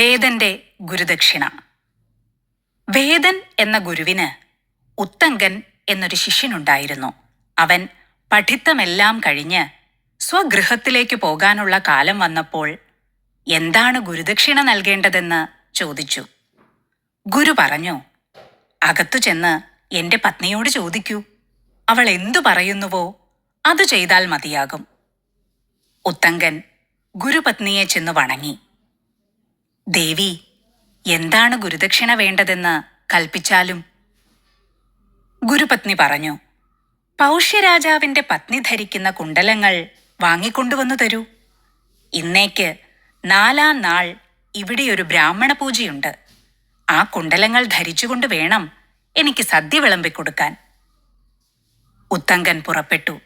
വേദന്റെ ഗുരുദക്ഷിണ. വേദൻ എന്ന ഗുരുവിന് ഉത്തങ്കൻ എന്നൊരു ശിഷ്യനുണ്ടായിരുന്നു. അവൻ പഠിത്തമെല്ലാം കഴിഞ്ഞ് സ്വഗൃഹത്തിലേക്ക് പോകാനുള്ള കാലം വന്നപ്പോൾ എന്താണ് ഗുരുദക്ഷിണ നൽകേണ്ടതെന്ന് ചോദിച്ചു. ഗുരു പറഞ്ഞു അകത്തു ചെന്ന് എന്റെ പത്നിയോട് ചോദിക്കൂ. അവൾ എന്തു പറയുന്നുവോ അത് ചെയ്താൽ മതിയാകും. ഉത്തങ്കൻ ഗുരുപത്നിയെ ചെന്ന് വണങ്ങി. ദേവി എന്താണ് ഗുരുദക്ഷിണ വേണ്ടതെന്ന് കൽപ്പിച്ചാലും? ഗുരുപത്നി പറഞ്ഞു പൗഷ്യരാജാവിന്റെ പത്നി ധരിക്കുന്ന കുണ്ടലങ്ങൾ വാങ്ങിക്കൊണ്ടുവന്നു തരൂ. ഇന്നേക്ക് നാലാം നാൾ ഇവിടെ ഒരു ബ്രാഹ്മണ പൂജയുണ്ട്. ആ കുണ്ടലങ്ങൾ ധരിച്ചുകൊണ്ട് വേണം എനിക്ക് സദ്യ വിളമ്പിക്കൊടുക്കാൻ ഉത്തങ്കൻ പുറപ്പെട്ടു.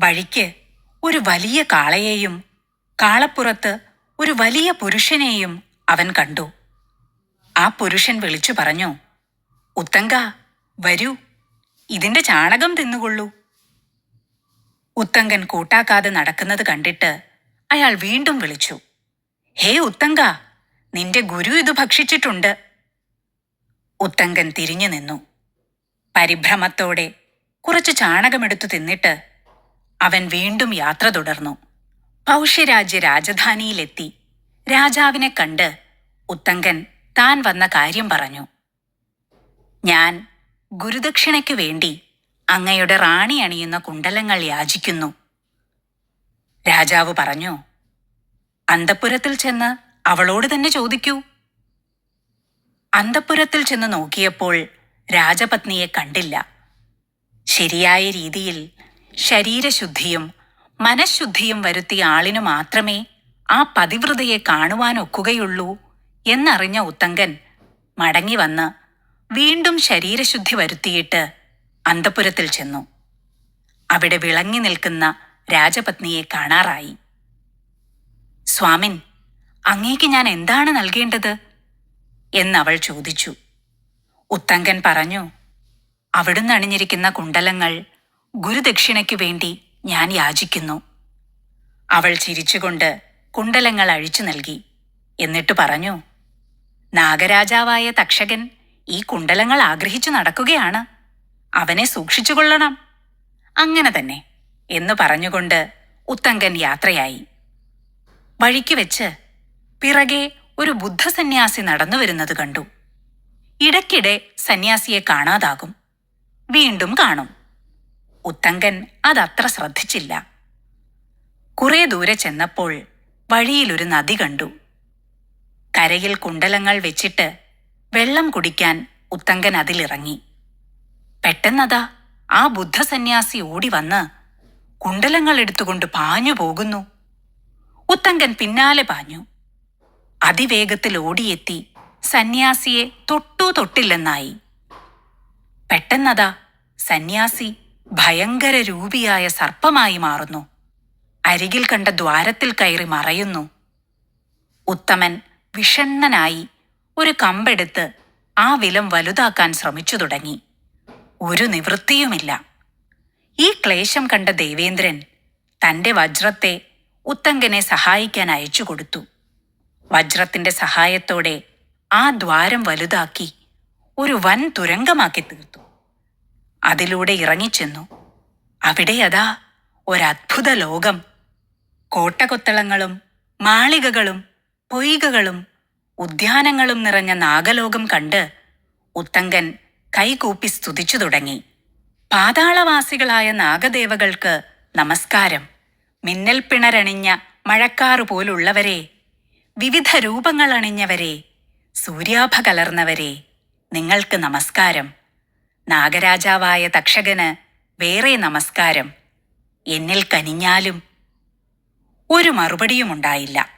വഴിക്ക് ഒരു വലിയ കാളയെയും കാളപ്പുറത്ത് ഒരു വലിയ പുരുഷനെയും അവൻ കണ്ടു. ആ പുരുഷൻ വിളിച്ചു പറഞ്ഞു ഉത്തങ്ക വരൂ. ഇതിന്റെ ചാണകം തിന്നുകൊള്ളൂ. ഉത്തങ്കൻ കൂട്ടാക്കാതെ നടക്കുന്നത് കണ്ടിട്ട് അയാൾ വീണ്ടും വിളിച്ചു ഹേ ഉത്തങ്ക നിന്റെ ഗുരു ഇത് ഭക്ഷിച്ചിട്ടുണ്ട്. ഉത്തങ്കൻ തിരിഞ്ഞു നിന്നു. പരിഭ്രമത്തോടെ കുറച്ച് ചാണകമെടുത്തു തിന്നിട്ട് അവൻ വീണ്ടും യാത്ര തുടർന്നു. പൗഷ്യരാജ്യ രാജധാനിയിലെത്തി. രാജാവിനെ കണ്ട് ഉത്തങ്കൻ താൻ വന്ന കാര്യം പറഞ്ഞു. ഞാൻ ഗുരുദക്ഷിണയ്ക്കു വേണ്ടി അങ്ങയുടെ റാണി അണിയുന്ന കുണ്ടലങ്ങൾ യാചിക്കുന്നു. രാജാവ് പറഞ്ഞു അന്തപ്പുരത്തിൽ ചെന്ന് അവളോട് തന്നെ ചോദിക്കൂ. അന്തപ്പുരത്തിൽ ചെന്ന് നോക്കിയപ്പോൾ രാജപത്നിയെ കണ്ടില്ല. ശരിയായ രീതിയിൽ ശരീരശുദ്ധിയും മനഃശുദ്ധിയും വരുത്തിയ ആളിനു മാത്രമേ ആ പതിവ്രതയെ കാണുവാനൊക്കുകയുള്ളൂ എന്നറിഞ്ഞ ഉത്തങ്കൻ മടങ്ങി വന്ന് വീണ്ടും ശരീരശുദ്ധി വരുത്തിയിട്ട് അന്തപുരത്തിൽ ചെന്നു. അവിടെ വിളങ്ങി നിൽക്കുന്ന രാജപത്നിയെ കാണാറായി. സ്വാമിൻ അങ്ങേക്ക് ഞാൻ എന്താണ് നൽകേണ്ടത്? എന്നവൾ ചോദിച്ചു. ഉത്തങ്കൻ പറഞ്ഞു അവിടുന്ന് അണിഞ്ഞിരിക്കുന്ന കുണ്ടലങ്ങൾ ഗുരുദക്ഷിണയ്ക്കു വേണ്ടി ഞാൻ യാചിക്കുന്നു. അവൾ ചിരിച്ചുകൊണ്ട് കുണ്ടലങ്ങൾ അഴിച്ചു നൽകി. എന്നിട്ട് പറഞ്ഞു നാഗരാജാവായ തക്ഷകൻ ഈ കുണ്ടലങ്ങൾ ആഗ്രഹിച്ചു നടക്കുകയാണ്. അവനെ സൂക്ഷിച്ചുകൊള്ളണം. അങ്ങനെ തന്നെ എന്ന് പറഞ്ഞുകൊണ്ട് ഉത്തങ്കൻ യാത്രയായി. വഴിക്ക് വെച്ച് പിറകെ ഒരു ബുദ്ധസന്യാസി നടന്നു വരുന്നത് കണ്ടു. ഇടയ്ക്കിടെ സന്യാസിയെ കാണാതാകും. വീണ്ടും കാണും. ഉത്തങ്കൻ അതത്ര ശ്രദ്ധിച്ചില്ല. കുറേ ദൂരെ ചെന്നപ്പോൾ വഴിയിലൊരു നദി കണ്ടു. കരയിൽ കുണ്ടലങ്ങൾ വെച്ചിട്ട് വെള്ളം കുടിക്കാൻ ഉത്തങ്കൻ അതിലിറങ്ങി. പെട്ടെന്നതാ ആ ബുദ്ധസന്യാസി ഓടി വന്ന് കുണ്ടലങ്ങൾ എടുത്തുകൊണ്ട് പാഞ്ഞു പോകുന്നു. ഉത്തങ്കൻ പിന്നാലെ പാഞ്ഞു. അതിവേഗത്തിൽ ഓടിയെത്തി സന്യാസിയെ തൊട്ടു തൊട്ടില്ലെന്നായി. പെട്ടെന്നതാ സന്യാസി ഭയങ്കര രൂപിയായ സർപ്പമായി മാറുന്നു. അരികിൽ കണ്ട ദ്വാരത്തിൽ കയറി മറയുന്നു. ഉത്തമൻ വിഷണ്ണനായി ഒരു കമ്പെടുത്ത് ആ വിലം വലുതാക്കാൻ ശ്രമിച്ചു തുടങ്ങി. ഒരു നിവൃത്തിയുമില്ല. ഈ ക്ലേശം കണ്ട ദേവേന്ദ്രൻ തന്റെ വജ്രത്തെ ഉത്തങ്കനെ സഹായിക്കാൻ അയച്ചു കൊടുത്തു. വജ്രത്തിന്റെ സഹായത്തോടെ ആ ദ്വാരം വലുതാക്കി ഒരു വൻ തുരങ്കമാക്കി തീർത്തു. അതിലൂടെ ഇറങ്ങിച്ചെന്നു. അവിടെ അതാ ഒരത്ഭുത ലോകം. കോട്ടകൊത്തളങ്ങളും മാളികകളും പൊയ്കകളും ഉദ്യാനങ്ങളും നിറഞ്ഞ നാഗലോകം കണ്ട് ഉത്തങ്കൻ കൈകൂപ്പി സ്തുതിച്ചു തുടങ്ങി. പാതാളവാസികളായ നാഗദേവകൾക്ക് നമസ്കാരം. മിന്നൽ പിണരണിഞ്ഞ മഴക്കാറു പോലുള്ളവരെ വിവിധ രൂപങ്ങൾ അണിഞ്ഞവരെ സൂര്യാഭ കലർന്നവരെ നിങ്ങൾക്ക് നമസ്കാരം. നാഗരാജാവായ തക്ഷകന് വേറെ നമസ്കാരം. എന്നിൽ കനിഞ്ഞാലും ഒരു മറുപടിയും ഉണ്ടായില്ല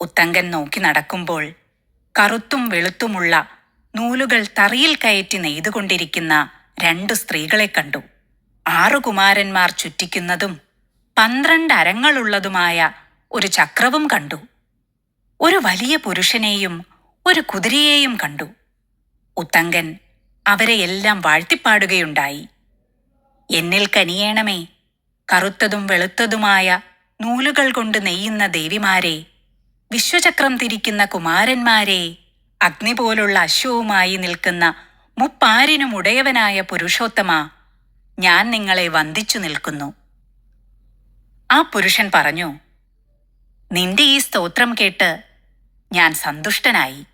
ഉത്തങ്കൻ നോക്കി നടക്കുമ്പോൾ കറുത്തും വെളുത്തുമുള്ള നൂലുകൾ തറിയിൽ കയറ്റി നെയ്തുകൊണ്ടിരിക്കുന്ന രണ്ടു സ്ത്രീകളെ കണ്ടു. ആറു കുമാരന്മാർ ചുറ്റിക്കുന്നതും പന്ത്രണ്ട് അരങ്ങളുള്ളതുമായ ഒരു ചക്രവും കണ്ടു. ഒരു വലിയ പുരുഷനെയും ഒരു കുതിരയെയും കണ്ടു. ഉത്തങ്കൻ അവരെ എല്ലാം വാഴ്ത്തിപ്പാടുകയുണ്ടായി. എന്നിൽ കനിയേണമേ കറുത്തതും വെളുത്തതുമായ നൂലുകൾ കൊണ്ട് നെയ്യുന്ന ദേവിമാരെ വിശ്വചക്രം തിരിക്കുന്ന കുമാരന്മാരെ അഗ്നി പോലുള്ള അശ്വവുമായി നിൽക്കുന്ന മുപ്പാരിനും ഉടയവനായ പുരുഷോത്തമ ഞാൻ നിങ്ങളെ വന്ദിച്ചു നിൽക്കുന്നു. ആ പുരുഷൻ പറഞ്ഞു നിന്റെ ഈ സ്തോത്രം കേട്ട് ഞാൻ സന്തുഷ്ടനായി.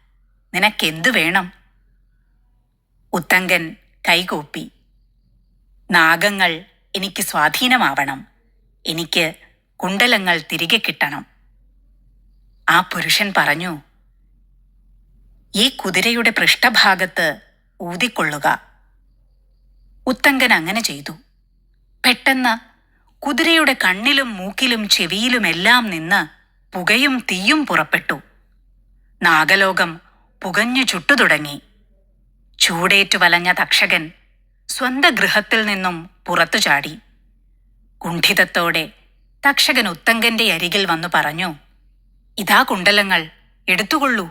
നിനക്കെന്തു വേണം? ഉത്തങ്കൻ കൈകൂപ്പി നാഗങ്ങൾ എനിക്ക് സ്വാധീനമാവണം. എനിക്ക് കുണ്ടലങ്ങൾ തിരികെ കിട്ടണം. ആ പുരുഷൻ പറഞ്ഞു ഈ കുതിരയുടെ പൃഷ്ഠഭാഗത്ത് ഊതിക്കൊള്ളുക. ഉത്തങ്കൻ അങ്ങനെ ചെയ്തു. പെട്ടെന്ന് കുതിരയുടെ കണ്ണിലും മൂക്കിലും ചെവിയിലുമെല്ലാം നിന്ന് പുകയും തീയും പുറപ്പെട്ടു. നാഗലോകം പുകഞ്ഞു ചുട്ടു തുടങ്ങി ചൂടേറ്റു വലഞ്ഞ തക്ഷകൻ സ്വന്ത ഗൃഹത്തിൽ നിന്നും പുറത്തു ചാടി കുണ്ഠിതത്തോടെ തക്ഷകൻ ഉത്തങ്കന്റെ അരികിൽ വന്നു പറഞ്ഞു ഇതാ കുണ്ടലങ്ങൾ എടുത്തുകൊള്ളൂ.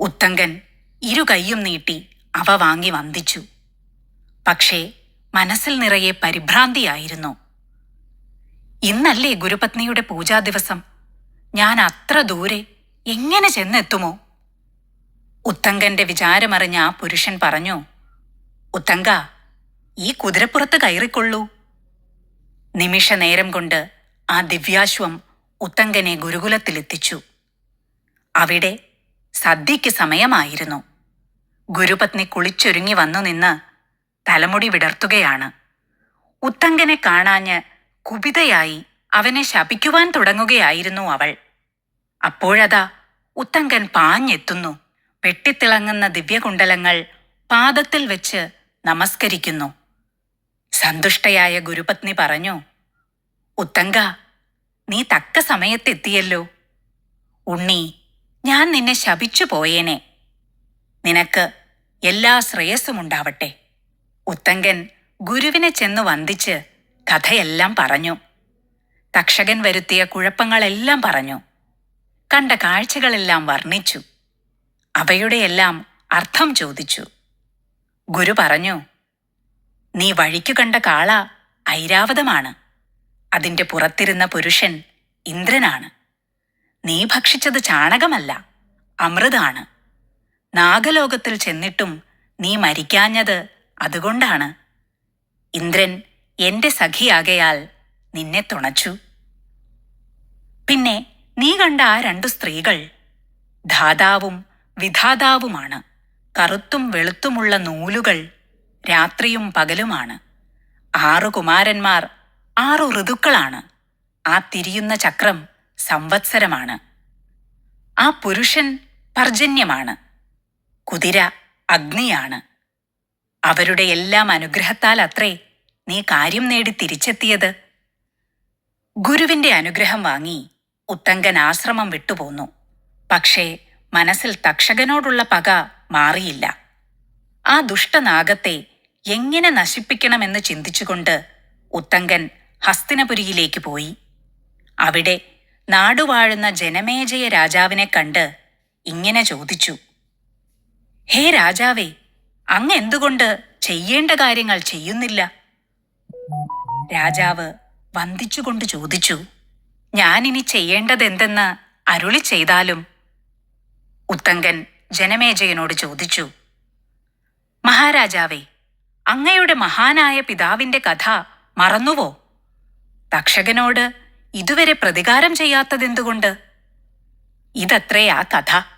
ഉത്തങ്കൻ ഇരു കൈയും നീട്ടി അവ വാങ്ങി വന്ദിച്ചു. പക്ഷേ മനസ്സിൽ നിറയെ പരിഭ്രാന്തിയായിരുന്നു. ഇന്നല്ലേ ഗുരുപത്നിയുടെ പൂജാദിവസം? ഞാൻ അത്ര ദൂരെ എങ്ങനെ ചെന്നെത്തുമോ? ഉത്തങ്കന്റെ വിചാരമറിഞ്ഞ ആ പുരുഷൻ പറഞ്ഞു ഉത്തങ്ക ഈ കുതിരപ്പുറത്ത് കയറിക്കൊള്ളൂ. നിമിഷ നേരം കൊണ്ട് ആ ദിവ്യാശ്വം ഉത്തങ്കനെ ഗുരുകുലത്തിലെത്തിച്ചു. അവിടെ സദ്യയ്ക്ക് സമയമായിരുന്നു. ഗുരുപത്നി കുളിച്ചൊരുങ്ങി വന്നു നിന്ന് തലമുടി വിടർത്തുകയാണ്. ഉത്തങ്കനെ കാണാഞ്ഞ് കുപിതയായി അവനെ ശപിക്കുവാൻ തുടങ്ങുകയായിരുന്നു അവൾ. അപ്പോഴതാ ഉത്തങ്കൻ പാഞ്ഞെത്തുന്നു. വെട്ടിത്തിളങ്ങുന്ന ദിവ്യകുണ്ടലങ്ങൾ പാദത്തിൽ വെച്ച് നമസ്കരിക്കുന്നു. സന്തുഷ്ടയായ ഗുരുപത്നി പറഞ്ഞു ഉത്തങ്ക നീ തക്ക സമയത്തെത്തിയല്ലോ. ഉണ്ണി ഞാൻ നിന്നെ ശപിച്ചു പോയേനെ. നിനക്ക് എല്ലാ ശ്രേയസ്സുമുണ്ടാവട്ടെ. ഉത്തങ്കൻ ഗുരുവിനെ ചെന്ന് വന്ദിച്ച് കഥയെല്ലാം പറഞ്ഞു. തക്ഷകൻ വരുത്തിയ കുഴപ്പങ്ങളെല്ലാം പറഞ്ഞു. കണ്ട കാഴ്ചകളെല്ലാം വർണിച്ചു. അവയുടെയെല്ലാം അർത്ഥം ചോദിച്ചു. ഗുരു പറഞ്ഞു നീ വഴിക്കു കണ്ട കാള ഐരാവതമാണ്. അതിന്റെ പുറത്തിരുന്ന പുരുഷൻ ഇന്ദ്രനാണ്. നീ ഭക്ഷിച്ചത് ചാണകമല്ല അമൃതാണ്. നാഗലോകത്തിൽ ചെന്നിട്ടും നീ മരിക്കാഞ്ഞത് അതുകൊണ്ടാണ്. ഇന്ദ്രൻ എന്റെ സഖിയാകയാൽ നിന്നെ തുണച്ചു. പിന്നെ നീ കണ്ട ആ രണ്ടു സ്ത്രീകൾ ധാതാവും വിധാതാവുമാണ്. കറുത്തും വെളുത്തുമുള്ള നൂലുകൾ രാത്രിയും പകലുമാണ്. ആറു കുമാരന്മാർ ആറു ഋതുക്കളാണ്. ആ തിരിയുന്ന ചക്രം സംവത്സരമാണ്. ആ പുരുഷൻ പർജന്യമാണ്. കുതിര അഗ്നിയാണ്. അവരുടെ എല്ലാം അനുഗ്രഹത്താൽ അത്രേ നീ കാര്യം നേടി തിരിച്ചെത്തിയത്. ഗുരുവിന്റെ അനുഗ്രഹം വാങ്ങി ഉത്തങ്കൻ ആശ്രമം വിട്ടുപോന്നു. പക്ഷേ മനസ്സിൽ തക്ഷകനോടുള്ള പക മാറിയില്ല. ആ ദുഷ്ടനാഗത്തെ എങ്ങനെ നശിപ്പിക്കണമെന്ന് ചിന്തിച്ചുകൊണ്ട് ഉത്തങ്കൻ ഹസ്തിനപുരിയിലേക്ക് പോയി. അവിടെ നാടുവാഴുന്ന ജനമേജയ രാജാവിനെ കണ്ട് ഇങ്ങനെ ചോദിച്ചു. ഹേ രാജാവേ അങ്ങ് എന്തുകൊണ്ട് ചെയ്യേണ്ട കാര്യങ്ങൾ ചെയ്യുന്നില്ല? രാജാവ് വന്ദിച്ചുകൊണ്ട് ചോദിച്ചു. ഞാനിനി ചെയ്യേണ്ടതെന്തെന്ന് അരുളി ചെയ്താലും ഉത്തങ്കൻ ജനമേജയനോട് ചോദിച്ചു മഹാരാജാവേ അങ്ങയുടെ മഹാനായ പിതാവിന്റെ കഥ മറന്നുവോ? തക്ഷകനോട് ഇതുവരെ പ്രതികാരം ചെയ്യാത്തതെന്തുകൊണ്ട്? ഇതത്രേ ആ കഥ.